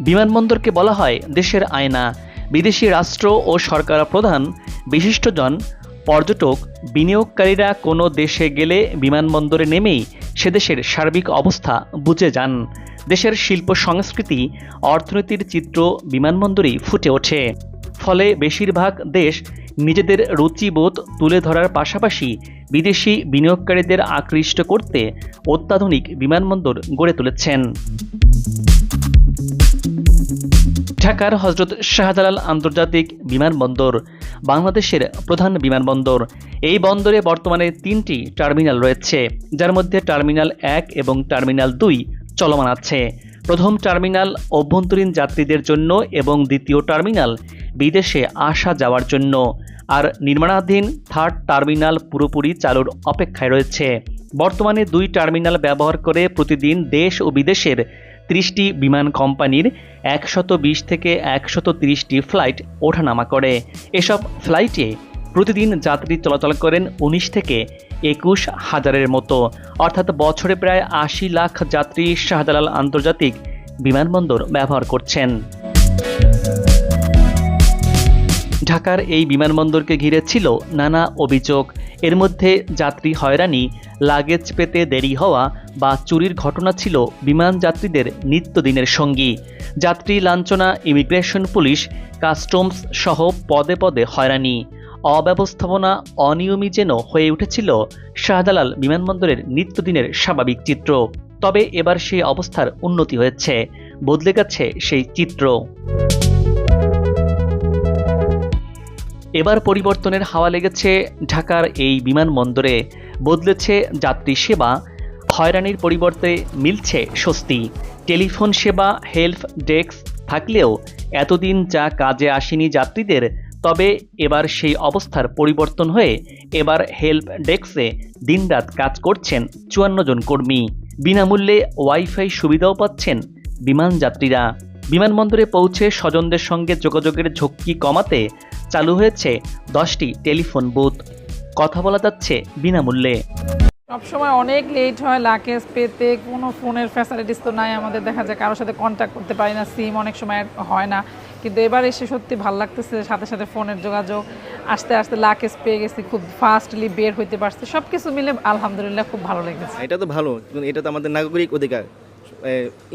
বিমানবন্দরকে বলা হয় দেশের আয়না। বিদেশি রাষ্ট্র ও সরকার প্রধান বিশিষ্টজন পর্যটক বিনিয়োগকারীরা কোনো দেশে গেলে বিমানবন্দরে নেমেই সে দেশের সার্বিক অবস্থা বুঝে যান। দেশের শিল্প সংস্কৃতি, অর্থনীতির চিত্র বিমানবন্দরেই ফুটে ওঠে। ফলে বেশিরভাগ দেশ নিজেদের রুচিবোধ তুলে ধরার পাশাপাশি বিদেশি বিনিয়োগকারীদের আকৃষ্ট করতে অত্যাধুনিক বিমানবন্দর গড়ে তুলেছেন। ঢাকার হজরত শাহজালাল আন্তর্জাতিক বিমানবন্দর, বাংলাদেশের প্রধান বিমানবন্দর। এই বন্দরে বর্তমানে তিনটি টার্মিনাল রয়েছে, যার মধ্যে টার্মিনাল এক এবং টার্মিনাল দুই চলমান আছে। প্রথম টার্মিনাল অভ্যন্তরীণ যাত্রীদের জন্য এবং দ্বিতীয় টার্মিনাল বিদেশে আসা যাওয়ার জন্য। আর নির্মাণাধীন থার্ড টার্মিনাল পুরোপুরি চালুর অপেক্ষায় রয়েছে। বর্তমানে দুই টার্মিনাল ব্যবহার করে প্রতিদিন দেশ ও বিদেশের ত্রিশটি বিমান কোম্পানির একশত বিশ থেকে একশত তিরিশটি ফ্লাইট ওঠানামা করে। এসব ফ্লাইটে প্রতিদিন যাত্রী চলাচল করেন উনিশ থেকে একুশ হাজারের মতো। অর্থাৎ বছরে প্রায় আশি লাখ যাত্রী শাহজালাল আন্তর্জাতিক বিমানবন্দর ব্যবহার করছেন। ঢাকার এই বিমানবন্দরকে ঘিরে ছিল নানা অভিযোগ। এর মধ্যে যাত্রী হয়রানি, লাগেজ পেতে দেরি হওয়া বা চুরির ঘটনা ছিল বিমান যাত্রীদের নিত্যদিনের সঙ্গী। যাত্রী লাঞ্ছনা, ইমিগ্রেশন পুলিশ, কাস্টমস সহ পদে পদে হয়রানি। অব্যবস্থাপনা অনিয়মী যেন হয়ে উঠেছিল শাহজালাল বিমানবন্দরের নিত্যদিনের স্বাভাবিক চিত্র। তবে এবার সেই অবস্থার উন্নতি হয়েছে, বদলে গেছে সেই চিত্র। এবার পরিবর্তনের হাওয়া লেগেছে ঢাকার এই বিমানবন্দরে। বদলেছে যাত্রী সেবা। হয়রানির পরিবর্তে মিলছে স্বস্তি। টেলিফোন সেবা হেল্প ডেস্ক থাকলেও এতদিন যা কাজে আসেনি যাত্রীদের, তবে এবার সেই অবস্থার পরিবর্তন হয়ে এবার হেল্প ডেস্কে দিনরাত কাজ করছেন চুয়ান্ন জন কর্মী। বিনামূল্যে ওয়াইফাই সুবিধাও পাচ্ছেন বিমান যাত্রীরা। বিমানবন্দরে পৌঁছে স্বজনদের সঙ্গে যোগাযোগের ঝক্কি কমাতে চালু হয়েছে দশটি টেলিফোন বুথ। কথা বলা যাচ্ছে বিনামূল্যে। সবসময় অনেক লেট হয় লাকেজ পেতে কোনো ফোনের ফ্যাসিলিটিস তো নাই আমাদের দেখা যায় কারোর সাথে কন্ট্যাক্ট করতে পারি না সিম অনেক সময় হয় না। কিন্তু এবার এসে সত্যি ভালো লাগতেছে সাথে সাথে ফোনের যোগাযোগ আস্তে আস্তে লাকেজ পেয়ে গেছি খুব ফাস্টলি বের হইতে পারছি সব কিছু মিলে আলহামদুলিল্লাহ খুব ভালো লেগেছে। এটা তো ভালো কিন্তু এটা তো আমাদের নাগরিক অধিকার।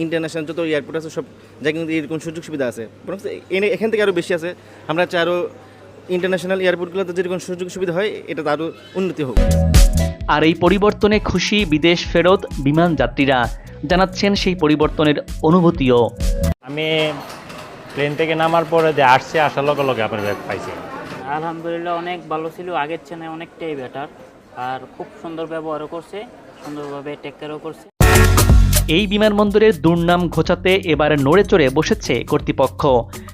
ইন্টারন্যাশনাল যত এয়ারপোর্ট আছে সব জায়গায় কিন্তু এরকম সুযোগ সুবিধা আছে। বরং এনে এখান থেকে আরও বেশি আছে। আমরা চাই আরও ইন্টারন্যাশনাল এয়ারপোর্টগুলোতে যেরকম সুযোগ সুবিধা হয় এটা তো আরও উন্নতি হোক। আর এই পরিবর্তনে খুশি বিদেশ ফেরত বিমান যাত্রীরা জানাচ্ছেন সেই পরিবর্তনের অনুভূতিও। আমি প্লেন থেকে নামার পরে যে আসছে আসার লগে লগে আপনার ব্যাগ পাইছি। আলহামদুলিল্লাহ অনেক ভালো ছিল। আগের চেনে অনেকটাই বেটার আর খুব সুন্দর ব্যবহারও করছে সুন্দরভাবে টেক কেয়ারও করছে। এই বিমানবন্দরের দুর্নাম ঘোচাতে এবার নড়ে চড়ে বসেছে কর্তৃপক্ষ।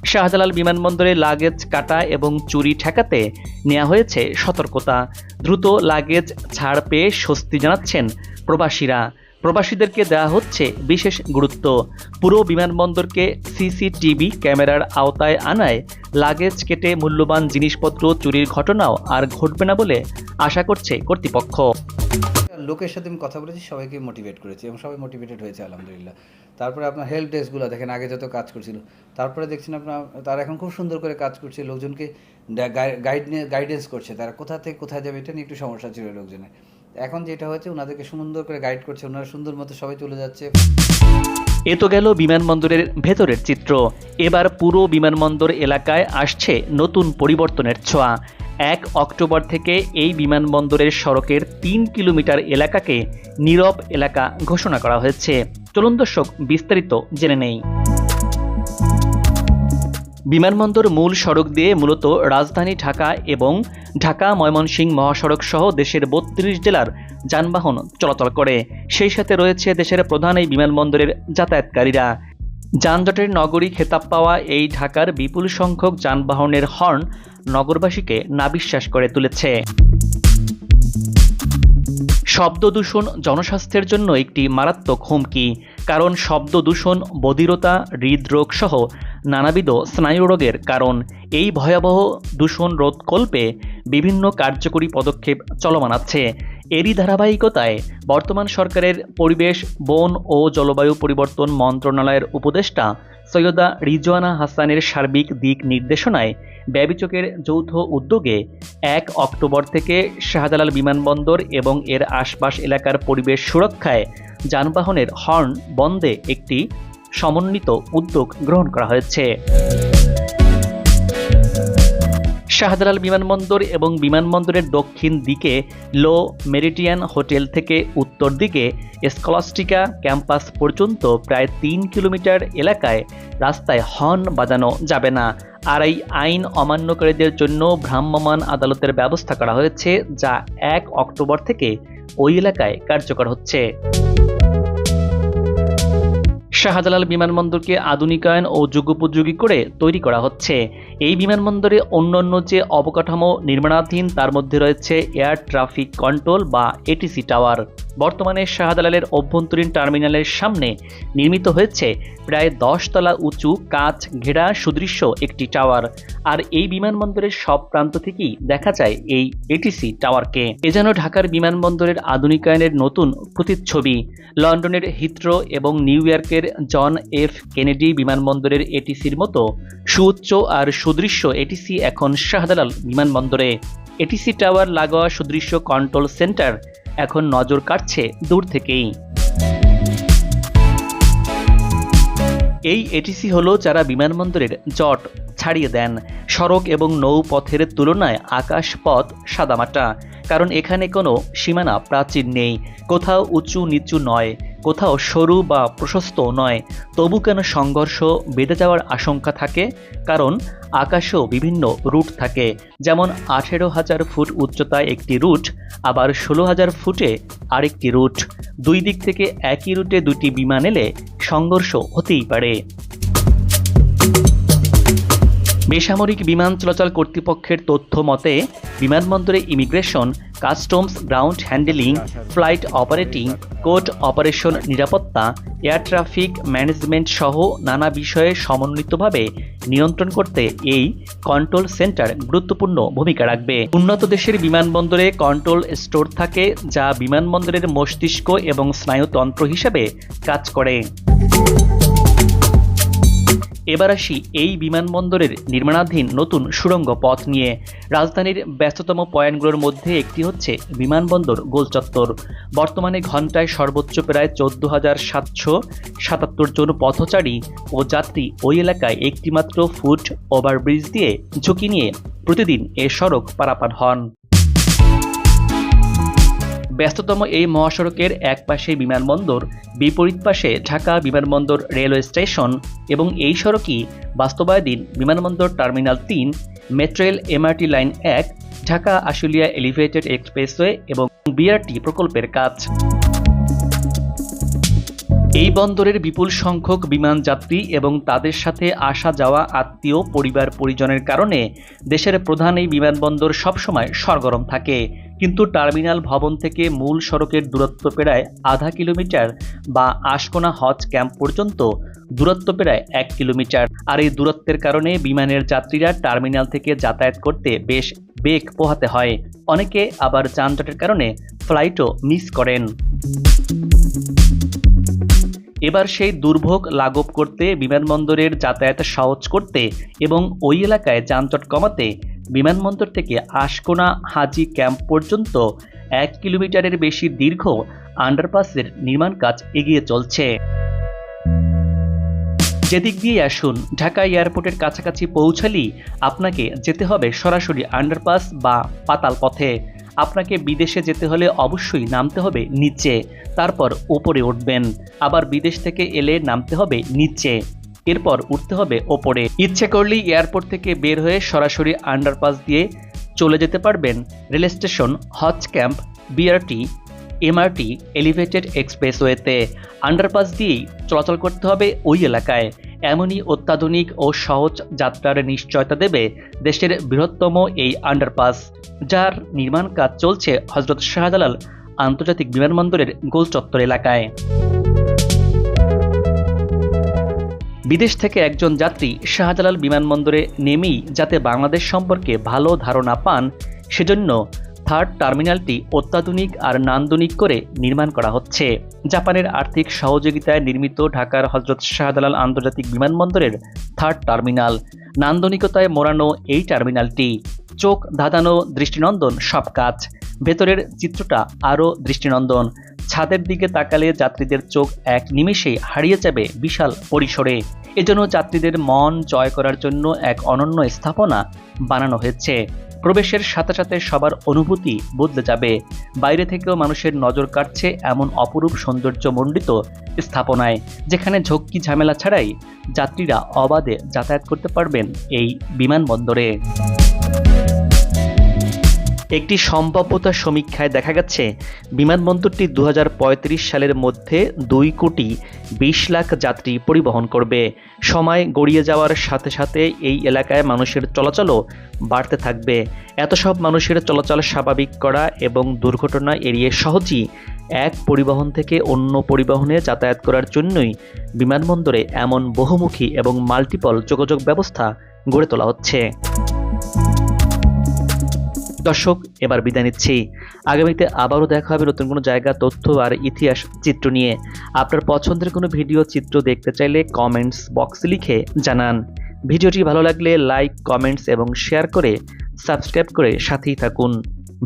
শাহজালাল বিমানবন্দরে লাগেজ কাটা এবং চুরি ঠেকাতে নেওয়া হয়েছে সতর্কতা। দ্রুত লাগেজ ছাড় পেয়ে স্বস্তি জানাচ্ছেন প্রবাসীরা। প্রবাসীদেরকে দেওয়া হচ্ছে বিশেষ গুরুত্ব। পুরো বিমানবন্দরকে সিসিটিভি ক্যামেরার আওতায় আনায় লাগেজ কেটে মূল্যবান জিনিসপত্র চুরির ঘটনাও আর ঘটবে না বলে আশা করছে কর্তৃপক্ষ। লোকের সাথে আমি কথা বলেছি, সবাইকে মোটিভেট করেছি এবং সবাই মোটিভেটেড হয়েছে, আলহামদুলিল্লাহ। তারপরে আপনার হেল্প ডেস্কগুলো দেখেন, আগে যত কাজ করছিল, তারপরে দেখছেন আপনার, তারা এখন খুব সুন্দর করে কাজ করছে, লোকজনকে গাইড গাইডেন্স করছে, তারা কোথা থেকে, কোথায় যাবে, এটা নিয়ে একটু সমস্যা ছিল লোকজনের। এখন যেটা হয়েছে, ওনাদেরকে সুন্দর করে গাইড করছে, ওনারা সুন্দর মতো সবাই চলে যাচ্ছে। এ তো গেল বিমানবন্দরের ভেতরের চিত্র। এবার পুরো বিমানবন্দর এলাকায় আসছে নতুন পরিবর্তনের ছোঁয়া। এক অক্টোবর থেকে এই বিমানবন্দরের সড়কের তিন কিলোমিটার এলাকাকে নীরব এলাকা ঘোষণা করা হয়েছে। চলুন দর্শক, বিস্তারিত জেনে নেই। বিমানবন্দর মূল সড়ক দিয়ে মূলত রাজধানী ঢাকা এবং ঢাকা, ময়মনসিংহ মহাসড়ক সহ দেশের বত্রিশ জেলার যানবাহন চলাচল করে। সেই সাথে রয়েছে দেশের প্রধান এই বিমানবন্দরের যাতায়াতকারীরা। যানজটের নগরী খেতাব পাওয়া এই ঢাকার বিপুল সংখ্যক যানবাহনের হর্ন নগরবাসীকে নাবিশ্বাস করে তুলেছে। শব্দ দূষণ জনস্বাস্থ্যের জন্য একটি মারাত্মক হুমকি, কারণ শব্দ দূষণ, বধিরতা, হৃদরোগ সহ নানাবিধ স্নায়ুরোগের কারণ। এই ভয়াবহ দূষণ রোধকল্পে বিভিন্ন কার্যকরী পদক্ষেপ চলমান আছে। এরই ধারাবাহিকতায় বর্তমান সরকারের পরিবেশ, বন ও জলবায়ু পরিবর্তন মন্ত্রণালয়ের উপদেষ্টা সৈয়দা রিজওয়ানা হাসানের সার্বিক দিক নির্দেশনায় ব্যবিচকের যৌথ উদ্যোগে এক অক্টোবর থেকে শাহজালাল বিমানবন্দর এবং এর আশপাশ এলাকার পরিবেশ সুরক্ষায় যানবাহনের হর্ন বন্ধে একটি সমন্বিত উদ্যোগ গ্রহণ করা হয়েছে। শাহজালাল বিমানবন্দর এবং বিমানবন্দরের দক্ষিণ দিকে লো মেরিটিয়ান হোটেল থেকে উত্তর দিকে স্কলাস্টিকা ক্যাম্পাস পর্যন্ত প্রায় তিন কিলোমিটার এলাকায় রাস্তায় হর্ন বাজানো যাবে না। আর এই আইন অমান্যকারীদের জন্য ভ্রাম্যমাণ আদালতের ব্যবস্থা করা হয়েছে, যা এক অক্টোবর থেকে ওই এলাকায় কার্যকর হচ্ছে। শাহজালাল বিমানবন্দরকে আধুনিকায়ন ও যুগোপযোগী করে তৈরি করা হচ্ছে। এই বিমানবন্দরে অন্যান্য যে অবকাঠামো নির্মাণাধীন, তার মধ্যে রয়েছে এয়ার ট্রাফিক কন্ট্রোল বা এটিসি টাওয়ার বর্তমানে শাহজালালের অভ্যন্তরীণ টার্মিনালের সামনে নির্মিত হয়েছে প্রায় দশ তলা উঁচু কাঁচ ঘেরা সুদৃশ্য একটি টাওয়ার। আর এই বিমানবন্দরের সব প্রান্ত থেকেই দেখা যায় এই এটিসি টাওয়ারকে। এ যেন ঢাকার বিমানবন্দরের আধুনিকায়নের নতুন প্রতিচ্ছবি। লন্ডনের হিথ্রো এবং নিউ ইয়র্কের জন এফ কেনেডি বিমানবন্দরের এটিসির মতো সুউচ্চ আর সুদৃশ্য এটিসি এখন শাহজালাল বিমানবন্দরে। এটিসি টাওয়ার লাগোয়া সুদৃশ্য কন্ট্রোল সেন্টার এখন নজর কাটছে দূর থেকেই। এই এটিসি হল যারা বিমানবন্দরের জট ছাড়িয়ে দেন। সড়ক এবং নৌপথের তুলনায় আকাশপথ সাদামাটা। কারণ এখানে কোনো সীমানা প্রাচীর নেই, কোথাও উঁচু নিচু নয়। কোথাও সরু বা প্রশস্ত নয়, তবু কেন সংঘর্ষ বেঁধে যাওয়ার আশঙ্কা থাকে? কারণ আকাশেও বিভিন্ন রুট থাকে। যেমন আঠেরো হাজার ফুট উচ্চতায় একটি রুট, আবার ষোলো হাজার ফুটে আরেকটি রুট। দুই দিক থেকে একই রুটে দুটি বিমান এলে সংঘর্ষ হতেই পারে। বেসামরিক বিমান চলাচল কর্তৃপক্ষের তথ্য মতে, বিমানবন্দরে immigration, customs ground handling, flight operating, court operation নিরাপত্তা, এয়ার ট্রাফিক ম্যানেজমেন্ট সহ নানা বিষয়ে সমন্বিতভাবে নিয়ন্ত্রণ করতে এই কন্ট্রোল সেন্টার গুরুত্বপূর্ণ ভূমিকা রাখবে। উন্নত দেশের বিমানবন্দরে কন্ট্রোল স্টোর থাকে, যা বিমানবন্দরের মস্তিষ্ক এবং স্নায়ুতন্ত্র হিসেবে কাজ করে। এবার আসি এই বিমানবন্দরের নির্মাণাধীন নতুন সুড়ঙ্গ পথ নিয়ে। রাজধানীর ব্যস্ততম পয়েন্টগুলোর মধ্যে একটি হচ্ছে বিমানবন্দর গোলচত্বর বর্তমানে ঘন্টায় সর্বোচ্চ প্রায় চোদ্দ হাজার সাতশো সাতাত্তর জন পথচারী ও যাত্রী ওই এলাকায় একটিমাত্র ফুট ওভারব্রিজ দিয়ে ঝুঁকি নিয়ে প্রতিদিন এ সড়ক পারাপার হন। ব্যস্ততম এই মহাসড়কের এক পাশে বিমানবন্দর, বিপরীত পাশে ঢাকা বিমানবন্দর রেলওয়ে স্টেশন এবং এই সড়কই বাস্তবায়দিন বিমানবন্দর টার্মিনাল তিন মেট্রেল এমআরটি লাইন এক, ঢাকা আশুলিয়া এলিভেটেড এক্সপ্রেসওয়ে এবং বিআরটি প্রকল্পের কাজ। এই বন্দরের বিপুল সংখ্যক বিমান যাত্রী এবং তাদের সাথে আসা যাওয়া আত্মীয়, পরিবার, পরিজনের কারণে দেশের প্রধান এই বিমানবন্দর সবসময় সরগরম থাকে। কিন্তু টার্মিনাল ভবন থেকে মূল সড়কের দূরত্ব প্রায় আধা কিলোমিটার বা আশকোনা হজ ক্যাম্প পর্যন্ত দূরত্ব প্রায় এক কিলোমিটার। আর এই দূরত্বের কারণে বিমানের যাত্রীরা টার্মিনাল থেকে যাতায়াত করতে বেশ বেগ পোহাতে হয়। অনেকে আবার যানজটের কারণে ফ্লাইটও মিস করেন। এবার সেই দুর্ভোগ লাঘব করতে বিমানবন্দরের যাতায়াত সহজ করতে এবং ওই এলাকায় যানজট কমাতে বিমানবন্দর থেকে আশকোনা হাজি ক্যাম্প পর্যন্ত এক কিলোমিটারের বেশি দীর্ঘ আন্ডারপাসের নির্মাণ কাজ এগিয়ে চলছে। যেদিক দিয়ে আসুন, ঢাকা এয়ারপোর্টের কাছাকাছি পৌঁছালেই আপনাকে যেতে হবে সরাসরি আন্ডারপাস বা পাতাল পথে। আপনাকে বিদেশে যেতে হলে অবশ্যই নামতে হবে নিচে, তারপর ওপরে উঠবেন। আবার বিদেশ থেকে এলে নামতে হবে নিচে। এরপর উঠতে হবে ওপরে। ইচ্ছে করলেই এয়ারপোর্ট থেকে বের হয়ে সরাসরি আন্ডারপাস দিয়ে চলে যেতে পারবেন rail station Hajj camp BRT MRT elevated এক্সপ্রেসওয়েতে underpass দিয়েই চলাচল করতে হবে ওই এলাকায়। এমনই অত্যাধুনিক ও সহজ যাত্রার নিশ্চয়তা দেবে দেশের বৃহত্তম এই আন্ডারপাস, যার নির্মাণ কাজ চলছে হজরত শাহজালাল আন্তর্জাতিক বিমানবন্দরের গোল চত্বর এলাকায়। বিদেশ থেকে একজন যাত্রী শাহজালাল বিমানবন্দরে নেমেই যাতে বাংলাদেশ সম্পর্কে ভালো ধারণা পান, সেজন্য থার্ড টার্মিনালটি অত্যাধুনিক আর নান্দনিক করে নির্মাণ করা হচ্ছে। জাপানের আর্থিক সহযোগিতায় নির্মিত ঢাকার হজরত শাহজালাল আন্তর্জাতিক বিমানবন্দরের থার্ড টার্মিনাল। নান্দনিকতায় মোড়ানো এই টার্মিনালটি, চোখ ধাঁধানো দৃষ্টিনন্দন সব কাজ। ভেতরের চিত্রটা আরও দৃষ্টিনন্দন। ছাদের দিকে তাকালে যাত্রীদের চোখ এক নিমেষে হারিয়ে যাবে বিশাল পরিসরে। এজন্য যাত্রীদের মন জয় করার জন্য এক অনন্য স্থাপনা বানানো হয়েছে। প্রবেশের সাথে সাথে সবার অনুভূতি বদলে যাবে। বাইরে থেকেও মানুষের নজর কাটছে এমন অপরূপ সৌন্দর্যমণ্ডিত স্থাপনায়, যেখানে ঝক্কি ঝামেলা ছাড়াই যাত্রীরা অবাধে যাতায়াত করতে পারবেন এই বিমানবন্দরে। একটি সম্ভাব্যতা সমীক্ষায় দেখা গেছে, বিমানবন্দরটি দু হাজার পঁয়ত্রিশ সালের মধ্যে দুই কোটি বিশ লাখ যাত্রী পরিবহন করবে। সময় গড়িয়ে যাওয়ার সাথে সাথে এই এলাকায় মানুষের চলাচলও বাড়তে থাকবে। এত সব মানুষের চলাচল স্বাভাবিক করা এবং দুর্ঘটনা এড়িয়ে সহজেই এক পরিবহন থেকে অন্য পরিবহনে যাতায়াত করার জন্যই বিমানবন্দরে এমন বহুমুখী এবং মাল্টিপল যোগাযোগ ব্যবস্থা গড়ে তোলা হচ্ছে। দর্শক, এবার বিদায় নিচ্ছি। আগামীতে আবারও দেখা হবে নতুন কোনো জায়গা, তথ্য আর ইতিহাস চিত্র নিয়ে। আপনার পছন্দের কোনো ভিডিও চিত্র দেখতে চাইলে কমেন্টস বক্সে লিখে জানান। ভিডিওটি ভালো লাগলে লাইক, কমেন্টস এবং শেয়ার করে সাবস্ক্রাইব করে সাথেই থাকুন।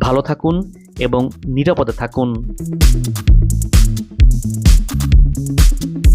ভালো থাকুন এবং নিরাপদে থাকুন।